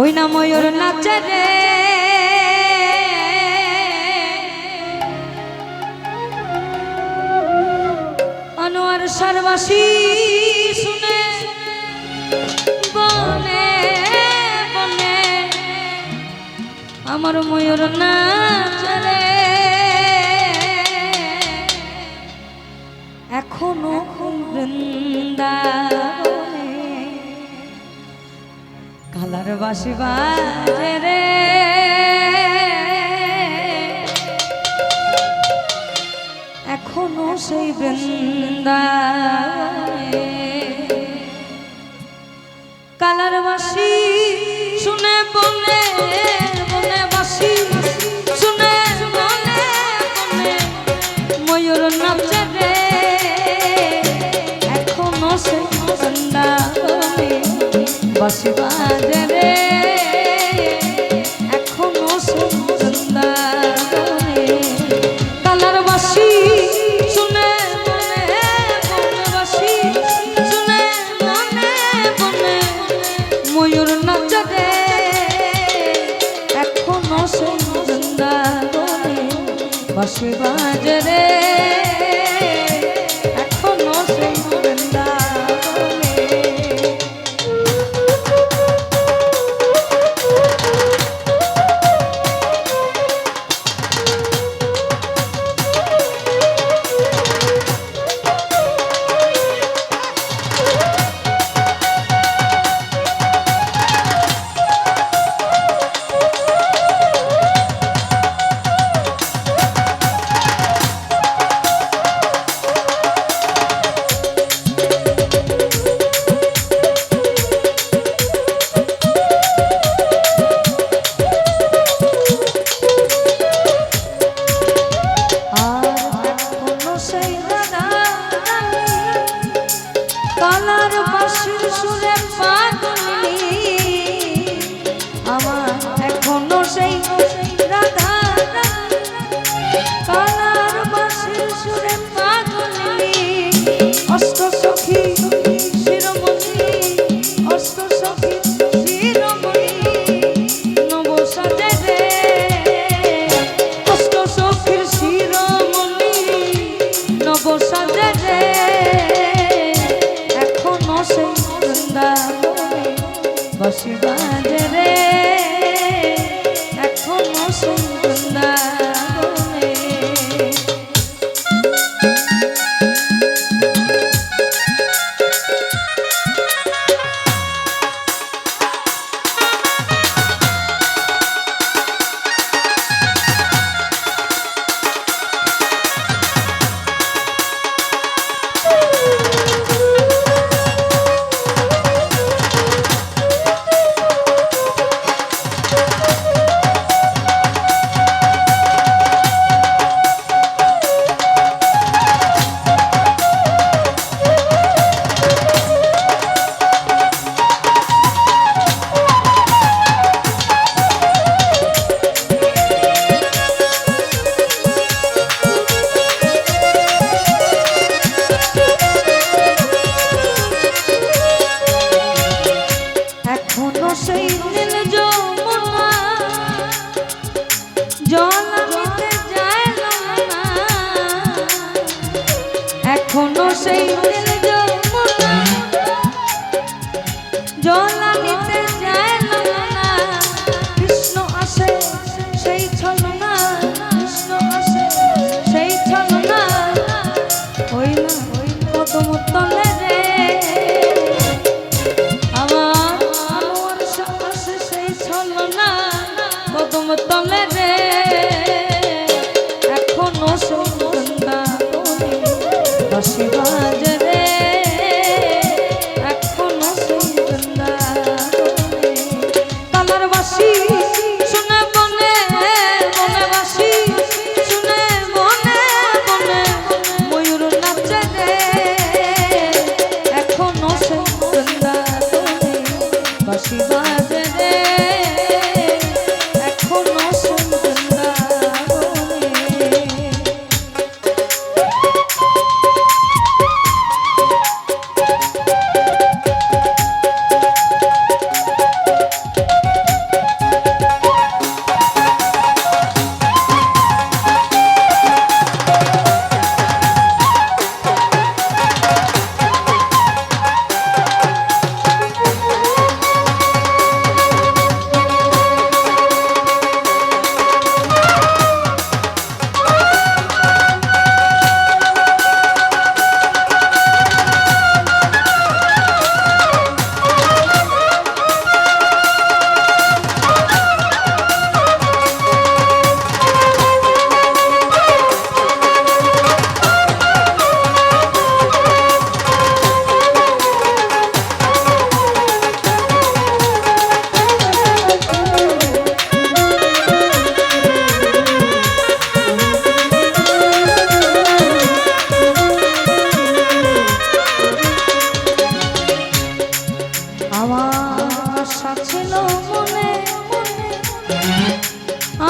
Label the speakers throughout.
Speaker 1: ওই না ময়ূর নাচে আনোয়ার সারবাসী শুনে বনে বনে। আমার ময়ূর নাচ এখনও বৃন্দাবনে কালার বাসি রে। এখনও সেই বৃন্দা কালার বাসি শুনে বলে দশ বাজারে এখনও সুন্দর কালার বাসি, শুনে মনে বাসি। শুনে মনে মনে ময়ূর নাচরে এখনও সুন্দর বাসি বাজারে বসিবাজ রে। দশ বাজে।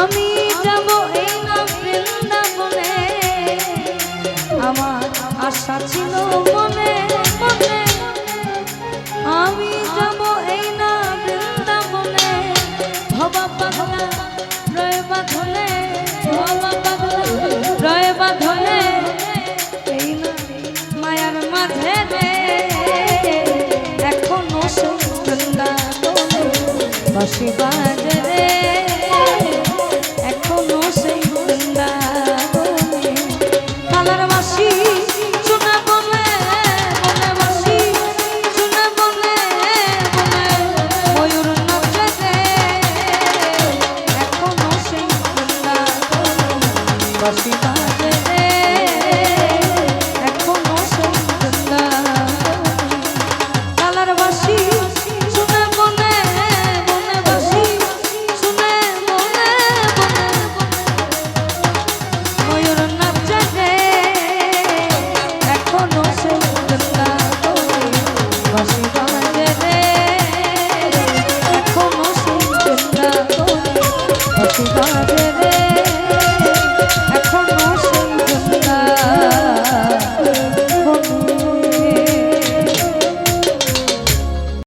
Speaker 1: আমি যাব এই না বৃন্দাবনে আমার আশা ছিল মনে মনে। আমি যাব এই না বৃন্দাবনে ভবা পাগলা, রয়ে বাঁধলে ভবা পাগলা, রয়ে বাঁধলে এই না, মায়ার মাঝে রে এখনও সুন্দর বসে